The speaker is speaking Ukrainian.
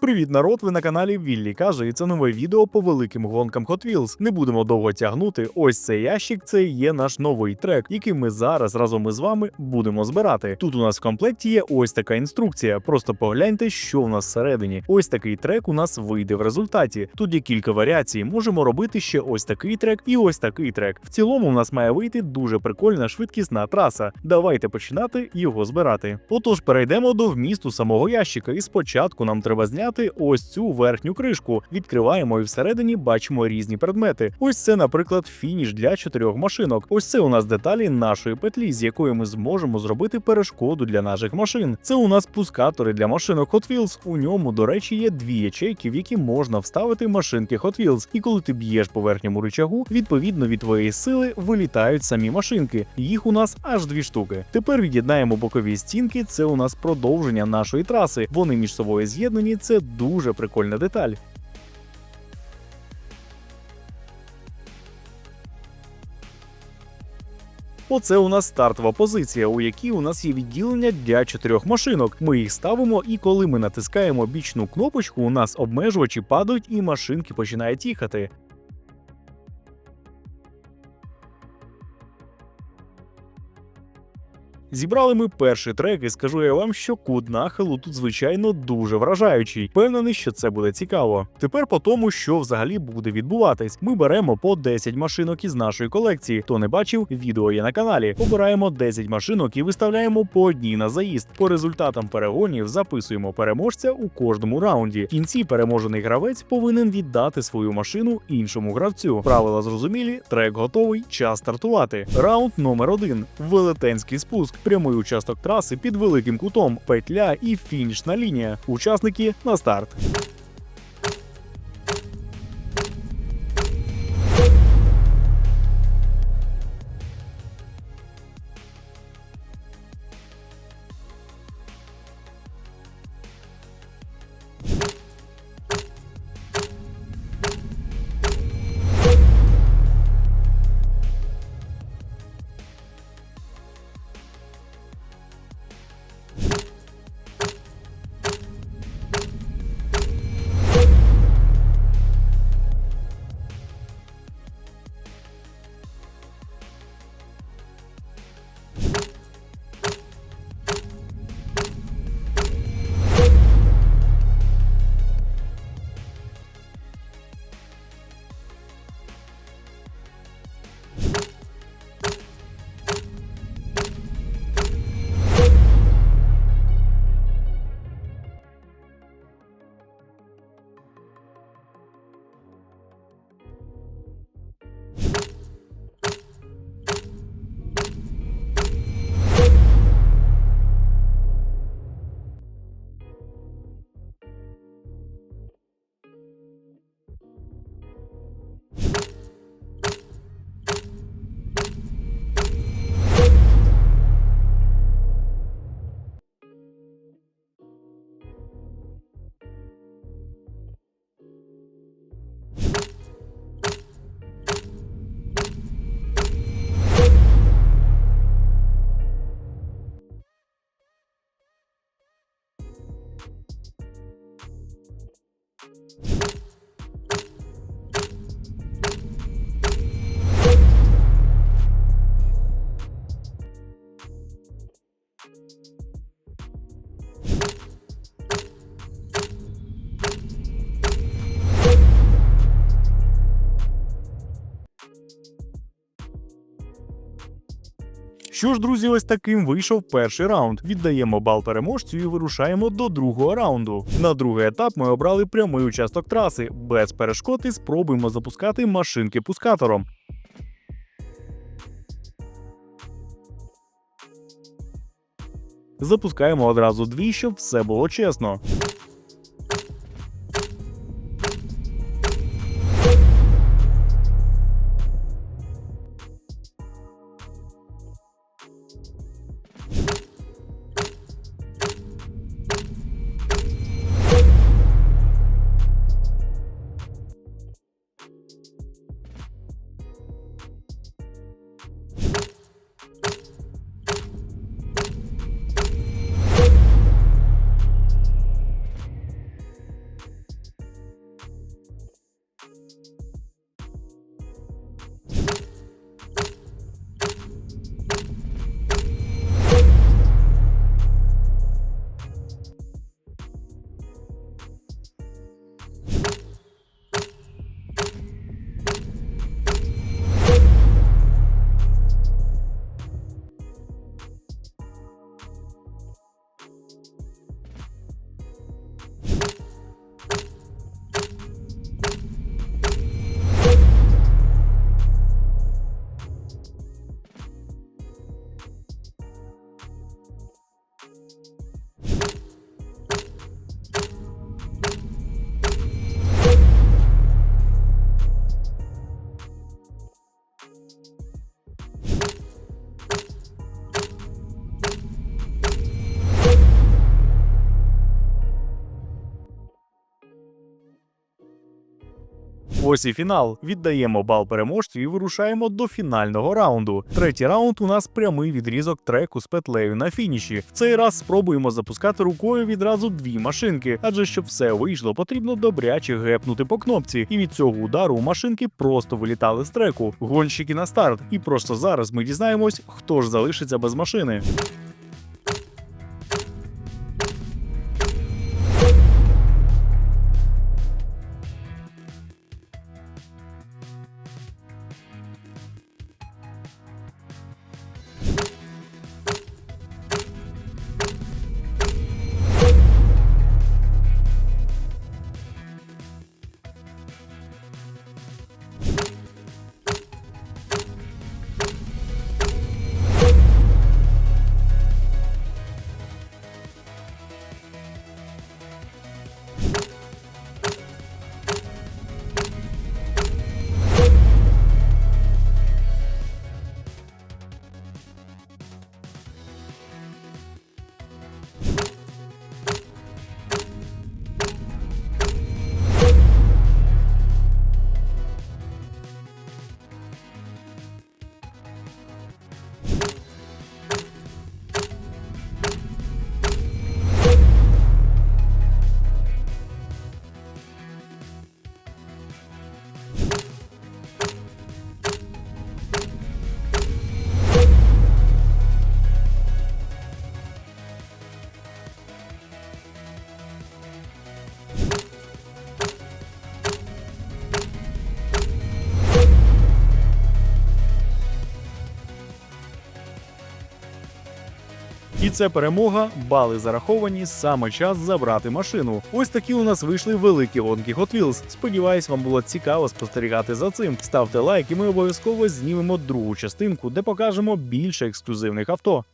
Привіт, народ! Ви на каналі Віллі каже, і це нове відео по великим гонкам Hot Wheels. Не будемо довго тягнути. Ось цей ящик це є наш новий трек, який ми зараз разом із вами будемо збирати. Тут у нас в комплекті є ось така інструкція. Просто погляньте, що в нас всередині. Ось такий трек у нас вийде в результаті. Тут є кілька варіацій. Можемо робити ще ось такий трек і ось такий трек. В цілому, у нас має вийти дуже прикольна швидкісна траса. Давайте починати його збирати. Отож, перейдемо до вмісту самого ящика, і спочатку нам треба зняти ось цю верхню кришку. Відкриваємо і всередині бачимо різні предмети. Ось це, наприклад, фініш для чотирьох машинок. Ось це у нас деталі нашої петлі, з якої ми зможемо зробити перешкоду для наших машин. Це у нас пускатори для машинок Hot Wheels. У ньому, до речі, є дві ячейки, в які можна вставити машинки Hot Wheels. І коли ти б'єш по верхньому рычагу, відповідно від твоєї сили вилітають самі машинки. Їх у нас аж дві штуки. Тепер від'єднаємо бокові стінки. Це у нас продовження нашої траси. Вони між собою з'єднані. Це дуже прикольна деталь. Оце у нас стартова позиція, у якій у нас є відділення для чотирьох машинок. Ми їх ставимо, і коли ми натискаємо бічну кнопочку, у нас обмежувачі падають і машинки починають їхати. Зібрали ми перший трек, і скажу я вам, що кут нахилу тут, звичайно, дуже вражаючий. Впевнений, що це буде цікаво. Тепер по тому, що взагалі буде відбуватись. Ми беремо по 10 машинок із нашої колекції. Хто не бачив, відео є на каналі. Обираємо 10 машинок і виставляємо по одній на заїзд. По результатам перегонів записуємо переможця у кожному раунді. В кінці переможений гравець повинен віддати свою машину іншому гравцю. Правила зрозумілі, трек готовий, час стартувати. Раунд номер один велетенський спуск. Прямий участок траси під великим кутом, петля і фінішна лінія. Учасники на старт. Що ж, друзі, ось таким вийшов перший раунд. Віддаємо бал переможцю і вирушаємо до другого раунду. На другий етап ми обрали прямий участок траси. Без перешкод і спробуємо запускати машинки пускатором. Запускаємо одразу дві, щоб все було чесно. Ось і фінал. Віддаємо бал переможцю і вирушаємо до фінального раунду. Третій раунд у нас прямий відрізок треку з петлею на фініші. В цей раз спробуємо запускати рукою відразу дві машинки, адже щоб все вийшло, потрібно добряче гепнути по кнопці. І від цього удару машинки просто вилітали з треку. Гонщики на старт. І просто зараз ми дізнаємось, хто ж залишиться без машини. І це перемога, бали зараховані, саме час забрати машину. Ось такі у нас вийшли великі гонки Hot Wheels. Сподіваюсь, вам було цікаво спостерігати за цим. Ставте лайк, і ми обов'язково знімемо другу частинку, де покажемо більше ексклюзивних авто.